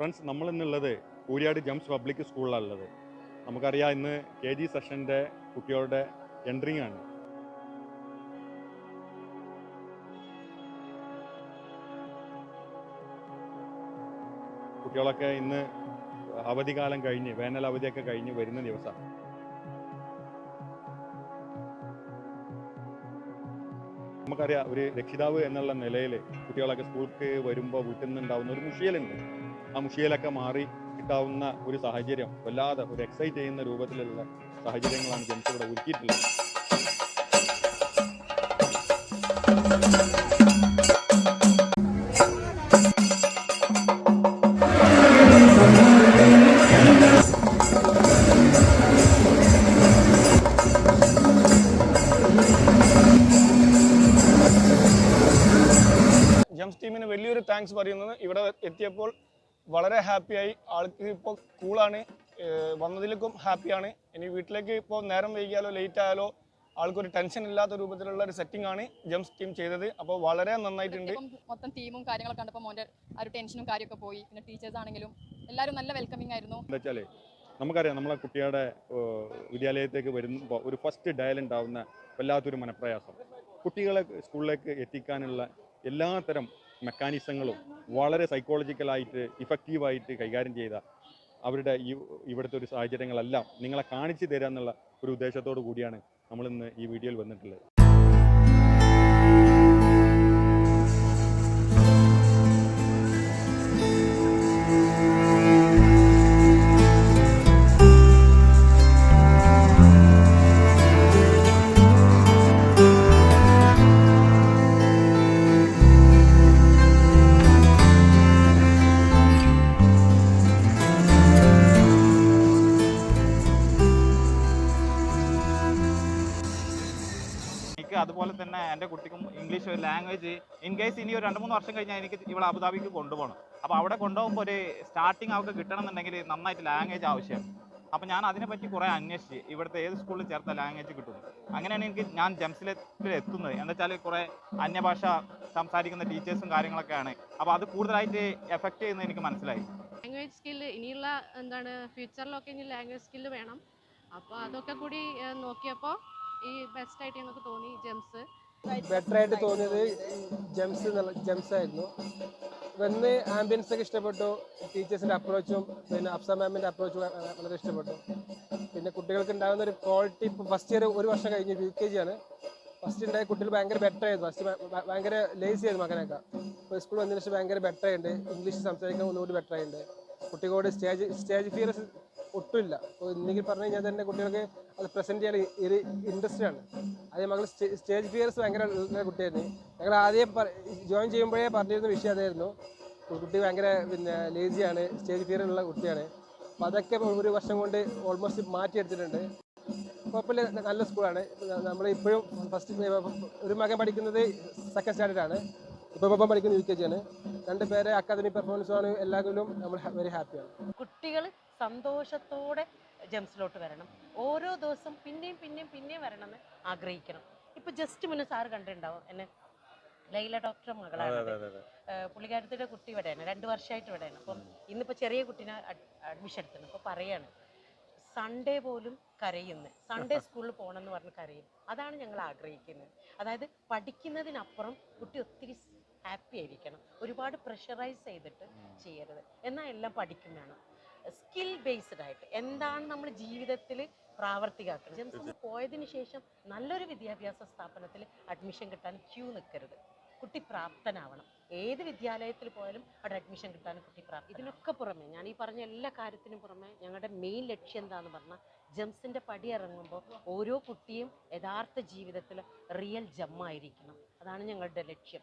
Friends നമ്മൾ ഇന്നുള്ളത് Kooriyad gems public സ്കൂളിലാണ് ഉള്ളത്. നമുക്കറിയാം ഇന്ന് കെ ജി സെഷന്റെ കുട്ടികളുടെ എൻട്രിങ് ആണ്. കുട്ടികളൊക്കെ ഇന്ന് അവധിക്കാലം കഴിഞ്ഞ് വേനൽ അവധിയൊക്കെ കഴിഞ്ഞ് വരുന്ന ദിവസമാണ് നമുക്കറിയാം ഒരു രക്ഷിതാവ് എന്നുള്ള നിലയിൽ കുട്ടികളൊക്കെ സ്കൂൾക്ക് വരുമ്പോൾ വീട്ടിൽ നിന്നുണ്ടാവുന്ന ഒരു മുഷിയലുണ്ട്. ആ മാറി കിട്ടാവുന്ന ഒരു സാഹചര്യം വല്ലാതെ ഒരു എക്സൈറ്റ് ചെയ്യുന്ന രൂപത്തിലുള്ള സാഹചര്യങ്ങളാണ് ജെൻസ് ഇവിടെ ഒരുക്കിയിട്ടുള്ളത്. ജംസ് ടീമിന് വലിയൊരു താങ്ക്സ് പറയുന്നത് ഇവിടെ എത്തിയപ്പോൾ വളരെ ഹാപ്പിയായി ആൾക്ക് ഇപ്പോൾ കൂളാണ് വന്നതിലേക്കും ഹാപ്പിയാണ് ഇനി വീട്ടിലേക്ക് ഇപ്പോൾ നേരം വൈകിയാലോ ലേറ്റ് ആയാലോ ആൾക്കൊരു ടെൻഷൻ ഇല്ലാത്ത രൂപത്തിലുള്ള ഒരു സെറ്റിംഗ് ആണ് ജംസ് ടീം ചെയ്തത്. അപ്പോൾ വളരെ നന്നായിട്ടുണ്ട്. മൊത്തം ടീമും കാര്യങ്ങളൊക്കെ കണ്ടപ്പോൾ മോന്റെ ആ ഒരു ടെൻഷനും കാര്യമൊക്കെ പോയി. പിന്നെ ടീച്ചേഴ്സ് ആണെങ്കിലും എല്ലാവരും നല്ല വെൽക്കമിങ് ആയിരുന്നു. എന്താ വെച്ചാൽ നമുക്കറിയാം നമ്മളെ കുട്ടിയുടെ വിദ്യാലയത്തേക്ക് വരുമ്പോൾ ഒരു ഫസ്റ്റ് ഡയൽ ഉണ്ടാവുന്ന വല്ലാത്തൊരു മനപ്രയാസം. കുട്ടികളെ സ്കൂളിലേക്ക് എത്തിക്കാനുള്ള എല്ലാത്തരം മെക്കാനിസങ്ങളും വളരെ സൈക്കോളജിക്കലായിട്ട് ഇഫക്റ്റീവായിട്ട് കൈകാര്യം ചെയ്ത അവരുടെ ഈ ഇവിടുത്തെ ഒരു സാഹചര്യങ്ങളെല്ലാം നിങ്ങളെ കാണിച്ചു തരാമെന്നുള്ള ഒരു ഉദ്ദേശത്തോടു കൂടിയാണ് നമ്മളിന്ന് ഈ വീഡിയോയിൽ വന്നിട്ടുള്ളത്. എനിക്ക് അതുപോലെ തന്നെ എന്റെ കുട്ടിക്കും ഇംഗ്ലീഷ് ഒരു ലാംഗ്വേജ് ഇൻ കേസ് ഇനി ഒരു രണ്ട് മൂന്ന് വർഷം കഴിഞ്ഞാൽ എനിക്ക് ഇവിടെ അബുദാബിക്ക് കൊണ്ടുപോകണം. അപ്പോൾ അവിടെ കൊണ്ടുപോകുമ്പോൾ ഒരു സ്റ്റാർട്ടിങ് അവർക്ക് കിട്ടണമെന്നുണ്ടെങ്കിൽ നന്നായിട്ട് ലാംഗ്വേജ് ആവശ്യമാണ് അപ്പോൾ ഞാൻ അതിനെപ്പറ്റി കുറേ അന്വേഷിച്ച് ഇവിടുത്തെ ഏത് സ്കൂളിൽ ചേർത്ത ലാംഗ്വേജ് കിട്ടും. അങ്ങനെയാണ് എനിക്ക് ഞാൻ ജംസിലെത്തിൽ എത്തുന്നത്. എന്താ വെച്ചാൽ കുറേ അന്യഭാഷ സംസാരിക്കുന്ന ടീച്ചേഴ്സും കാര്യങ്ങളൊക്കെയാണ്. അപ്പോൾ അത് കൂടുതലായിട്ട് എഫക്റ്റ് ചെയ്യുന്നത് എനിക്ക് മനസ്സിലായി. ലാംഗ്വേജ് സ്കില്ല് ഇനിയുള്ള എന്താണ് ഫ്യൂച്ചറിലൊക്കെ ഇനി ലാംഗ്വേജ് സ്കില്ല് വേണം. അപ്പോൾ അതൊക്കെ കൂടി നോക്കിയപ്പോൾ ഈ ബെസ്റ്റ് ആയിട്ട് ഞങ്ങൾക്ക് തോന്നി ജെംസ് ബെറ്റർ ആയിട്ട് തോന്നിയത് ജെംസ് ജെംസ് ആയിരുന്നു. വന്ന് ആംബിയൻസ് ഒക്കെ ഇഷ്ടപ്പെട്ടു. ടീച്ചേഴ്സിന്റെ അപ്രോച്ചും പിന്നെ അപ്സ മാമിന്റെ അപ്രോച്ചും വളരെ ഇഷ്ടപ്പെട്ടു. പിന്നെ കുട്ടികൾക്ക് ഉണ്ടാകുന്ന ഒരു ക്വാളിറ്റി ഇപ്പോൾ ഫസ്റ്റ് ഇയർ ഒരു വർഷം കഴിഞ്ഞു യു കെ ജി ആണ്. ഫസ്റ്റ് ഉണ്ടായ കുട്ടികൾ ഭയങ്കര ബെറ്റർ ആയിരുന്നു. ഫസ്റ്റ് ഭയങ്കര ലേസി ആയിരുന്നു മകനൊക്കെ. ഇപ്പോൾ സ്കൂൾ വന്നതിന് ശേഷം ഭയങ്കര ബെറ്റർ ആയിട്ടുണ്ട് ഇംഗ്ലീഷ് സംസാരിക്കാൻ ഒന്നുകൂടി ബെറ്റർ ആയിട്ടുണ്ട് കുട്ടികളോട് സ്റ്റേജ് സ്റ്റേജ് ഫിയർ ഒട്ടുമില്ല. ഇപ്പോൾ ഇന്നെങ്കിൽ പറഞ്ഞു കഴിഞ്ഞാൽ തന്നെ കുട്ടികൾക്ക് അത് പ്രസന്റ് ചെയ്യാൻ ഒരു ഇൻട്രസ്റ്റ് ആണ്. അതേ മകൾ സ്റ്റേജ് ഫിയേഴ്സ് ഭയങ്കര കുട്ടിയായിരുന്നു. ഞങ്ങൾ ആദ്യം ജോയിൻ ചെയ്യുമ്പോഴേ പറഞ്ഞിരുന്ന വിഷയം അതായിരുന്നു. കുട്ടി ഭയങ്കര പിന്നെ ലേസിയാണ് സ്റ്റേജ് ഫിയർ ഉള്ള കുട്ടിയാണ്. അപ്പോൾ അതൊക്കെ ഒരു വർഷം കൊണ്ട് ഓൾമോസ്റ്റ് മാറ്റിയെടുത്തിട്ടുണ്ട്. കുഴപ്പമില്ല നല്ല സ്കൂളാണ് നമ്മൾ ഇപ്പോഴും ഫസ്റ്റ് ഒരു മകൻ പഠിക്കുന്നത് സെക്കൻഡ് സ്റ്റാൻഡേർഡ് ആണ്. ഇപ്പോൾ ഇപ്പം പഠിക്കുന്ന യു കെ ജി ആണ്. രണ്ട് പേരെ അക്കാദമിക് പെർഫോമൻസുമാണ് എല്ലാവരും നമ്മൾ വെരി ഹാപ്പിയാണ് കുട്ടികൾ സന്തോഷത്തോടെ ജംസിലോട്ട് വരണം. ഓരോ ദിവസം പിന്നെയും പിന്നെയും പിന്നെയും വരണമെന്ന് ആഗ്രഹിക്കണം. ഇപ്പൊ ജസ്റ്റ് മുന്നേ സാറ് കണ്ടിട്ടുണ്ടാവും എന്നെ. ലൈല ഡോക്ടർ മകളാണ് പുള്ളിക്കാരത്തിയുടെ കുട്ടി ഇവിടെയാണ്. രണ്ട് വർഷമായിട്ട് ഇവിടെയാണ്. അപ്പം ഇന്നിപ്പോൾ ചെറിയ കുട്ടീനെ അഡ്മിഷൻ എടുത്തത് അപ്പോൾ പറയാണ് സൺഡേ പോലും കരയുന്നു. സൺഡേ സ്കൂളിൽ പോകണം എന്ന് പറഞ്ഞ് കരയും. അതാണ് ഞങ്ങൾ ആഗ്രഹിക്കുന്നത്. അതായത് പഠിക്കുന്നതിനപ്പുറം കുട്ടി ഒത്തിരി ഹാപ്പി ആയിരിക്കണം. ഒരുപാട് പ്രഷറൈസ് ചെയ്തിട്ട് ചെയ്യരുത്. എന്നാൽ എല്ലാം പഠിക്കും വേണം. സ്കിൽ ബേസ്ഡ് ആയിട്ട് എന്താണ് നമ്മൾ ജീവിതത്തിൽ പ്രാവർത്തികമാക്കുന്നത്? ജെംസ് പോയതിനു ശേഷം നല്ലൊരു വിദ്യാഭ്യാസ സ്ഥാപനത്തിൽ അഡ്മിഷൻ കിട്ടാൻ ക്യൂ നിൽക്കരുത്. കുട്ടി പ്രാപ്തനാവണം. ഏത് വിദ്യാലയത്തിൽ പോയാലും അവിടെ അഡ്മിഷൻ കിട്ടാൻ കുട്ടി പ്രാപ്തി ഇതിനൊക്കെ പുറമെ ഞാൻ ഈ പറഞ്ഞ എല്ലാ കാര്യത്തിനും പുറമെ ഞങ്ങളുടെ മെയിൻ ലക്ഷ്യം എന്താന്ന് പറഞ്ഞാൽ ജംസിന്റെ പടി ഇറങ്ങുമ്പോൾ ഓരോ കുട്ടിയും യഥാർത്ഥ ജീവിതത്തിൽ റിയൽ ജമ്മായിരിക്കണം അതാണ് ഞങ്ങളുടെ ലക്ഷ്യം.